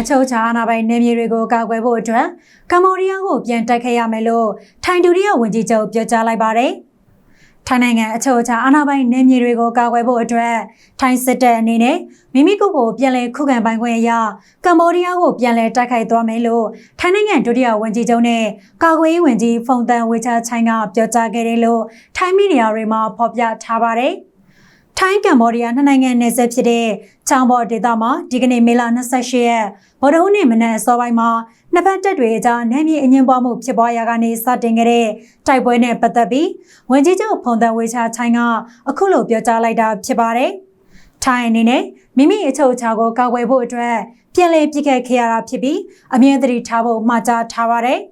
အချုပ်အခြာအာဏာပိုင်နယ်မြေတွေကိုကာကွယ်ဖို့အတွက်ကမ္ဘောဒီးယားကိုပြန်တိုက်ခိုက်ရမယ်လို့ထိုင်ဒူရီယာဝန်ကြီးချုပ်ပြောကြားလိုက်ပါတယ်။ထိုင်းနိုင်ငံအချုပ်အခြာအာဏာပိုင်နယ်မြေတွေကိုကာကွယ်ဖို့အတွက်ထိုင်းစစ်တပ်အနေနဲ့မိမိကိုယ်ကိုပြန်လည်ခုခံပိုင်ခွင့်အရကမ္ဘောဒီးယားကိုပြန်လည်တိုက်ခိုက်သွားမယ်လို့ထိုင်းနိုင်ငံဒုတိယဝန်ကြီးချုပ်နဲ့ကာကွယ်ရေးဝန်ကြီးဖုန်တန်ဝေချာချိုင်းကပြောကြားခဲ့တယ်လို့ထိုင်းမီဒီယာတွေမှာဖော်ပြထားပါတယ်။ ထိုင်းကမ္ဘောဒီးယားနှစ်နိုင်ငံနယ်စပ်ဖြစ်တဲ့ချောင်းဘော်ဒေသမှာဒီကနေ့မေလ28ရက်ဗုဒ္ဓဟူးနေ့မနက်အစောပိုင်းမှာနှစ်ဖက်တပ်တွေအကြားနယ်မြေအငြင်းပွားမှုဖြစ်ပွားရာကနေစတင်ခဲ့တဲ့တိုက်ပွဲနဲ့ပတ်သက်ပြီးဝန်ကြီးချုပ်ဖုန်တန်ဝေချာချိုင်းကအခုလိုပြောကြားလိုက်တာဖြစ်ပါတယ်။ထိုင်းအနေနဲ့မိမိအချုပ်အခြာကိုကာကွယ်ဖို့အတွက်ပြည်လဲပြစ်ခတ်ခဲ့ရတာဖြစ်ပြီးအမြင့်သတိထားဖို့မှာကြားထားပါတယ်။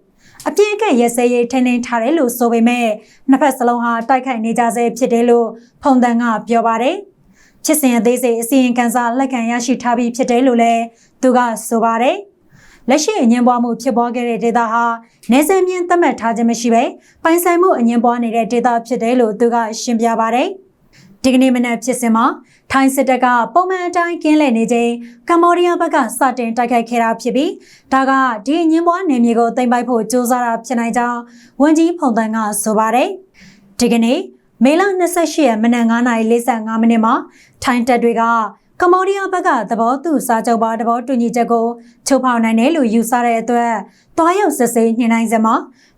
အပြည့်အကက်ရဲစဲရေးထိန်းသိမ်းထားတယ်လို့ဆိုပေမဲ့နှစ်ဖက်စလုံးဟာတိုက်ခိုက်နေကြဆဲဖြစ်တယ်လို့ဖုန်တန်ကပြောပါတယ်။ဖြစ်စဉ်အသေးစိတ်အစီရင်ခံစာလက်ခံရရှိထားပြီးဖြစ်တယ်လို့လည်းသူကဆိုပါတယ်။လက်ရှိအငင်းပွားမှုဖြစ်ပွားခဲ့တဲ့ဒေသဟာနေဆက်မြင့်သတ်မှတ်ထားခြင်းမရှိဘဲပိုင်ဆိုင်မှုအငင်းပွားနေတဲ့ဒေသဖြစ်တယ်လို့သူကရှင်းပြပါတယ်။ ဒီကနေ့မနက်ဖြစ်စဉ်မှာထိုင်းစစ်တပ်ကပုံမှန်အတိုင်းကင်းလှည့်နေချိန်ကမ္ဘောဒီးယားဘက်ကစတင်တိုက်ခိုက်ခဲ့တာဖြစ်ပြီးဒါကဒီအငင်းပွားနယ်မြေကိုသိမ်းပိုက်ဖို့ကြိုးစားတာဖြစ်နိုင်ကြောင်းဝန်ကြီးဖုန်တန်ကဆိုပါတယ်။ဒီကနေ့မေလ28ရက်မနက်9:45မိနစ်မှာထိုင်းတပ်တွေကကမ္ဘောဒီးယားဘက်ကသဘောတူစာချုပ်ပါသဘောတူညီချက်ကိုချုပ်ဖောက်နိုင်တယ်လို့ယူဆတဲ့အတွက်တွားရောက်စစ်ဆေးညှိနှိုင်းစမှာ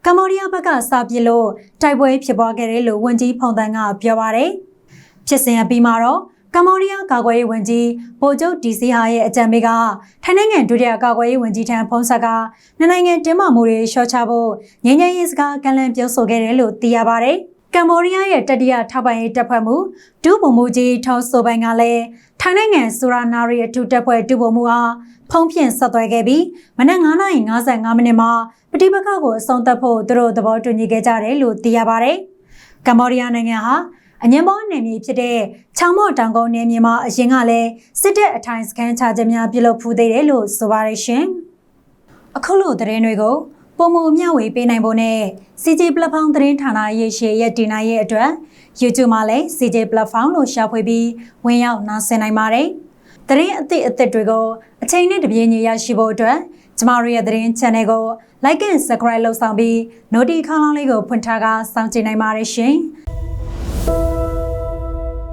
ကမ္ဘောဒီးယားဘက်ကစပစ်လို့တိုက်ပွဲဖြစ်ပွားခဲ့တယ်လို့ဝန်ကြီးဖုန်တန်ကပြောပါတယ်။ ဖြစ်စဉ်အပြီးမှာတော့ကမ္ဘောဒီးယားကာကွယ်ရေးဝန်ကြီးဗိုလ်ချုပ်ဒီစီဟာရဲ့အကြံပေးကထိုင်းနိုင်ငံဒုတိယကာကွယ်ရေးဝန်ကြီးထံဖုန်းဆက်ကနှစ်နိုင်ငံတင်းမာမှုတွေလျှော့ချဖို့ငြိမ်းချမ်းရေးစကားကန့်လန့်ပြောဆိုခဲ့တယ်လို့သိရပါတယ်။ကမ္ဘောဒီးယားရဲ့တတိယထောက်ပံ့ရေးတပ်ဖွဲ့မှုဒုဗိုလ်မှူးကြီးထောင်းဆိုပိုင်ကလည်းထိုင်းနိုင်ငံစူရာနာရီအထူးတပ်ဖွဲ့ဒုဗိုလ်မှူးအားဖုံးဖြင့်ဆက်သွယ်ခဲ့ပြီးမနက်9:55မိနစ်မှာပဋိပက္ခကိုအဆုံးသတ်ဖို့သူတို့သဘောတူညီခဲ့ကြတယ်လို့သိရပါတယ်။ကမ္ဘောဒီးယားနိုင်ငံဟာ အငင်းပေါ်နယ်မြေဖြစ်တဲ့ချောင်းမော့တောင်ကုန်းနယ်မြေမှာအရင်ကလည်းစစ်တပ်အထိုင်စခန်းချခြင်းများပြုလုပ်ဖူးသေးတယ်လို့ဆိုပါရရှင်။အခုလိုသတင်းတွေကိုပုံမမျှဝေပေးနိုင်ဖို့နဲ့ CJ Platform သတင်းဌာနရဲ့ရှေ့ရက်တင်နိုင်ရဲ့အတွက် YouTube မှာလည်း CJ Platform လို့ရှာဖွေပြီးဝင်ရောက်နားဆင်နိုင်ပါတယ်။သတင်းအသစ်အသစ်တွေကိုအချိန်နဲ့တပြေးညီရရှိဖို့အတွက်ကျမတို့ရဲ့သတင်း channel ကို like and subscribe လုပ်ဆောင်ပြီး notification လေးကိုဖွင့်ထားကစောင့်ကြည့်နိုင်ပါတယ်ရှင်။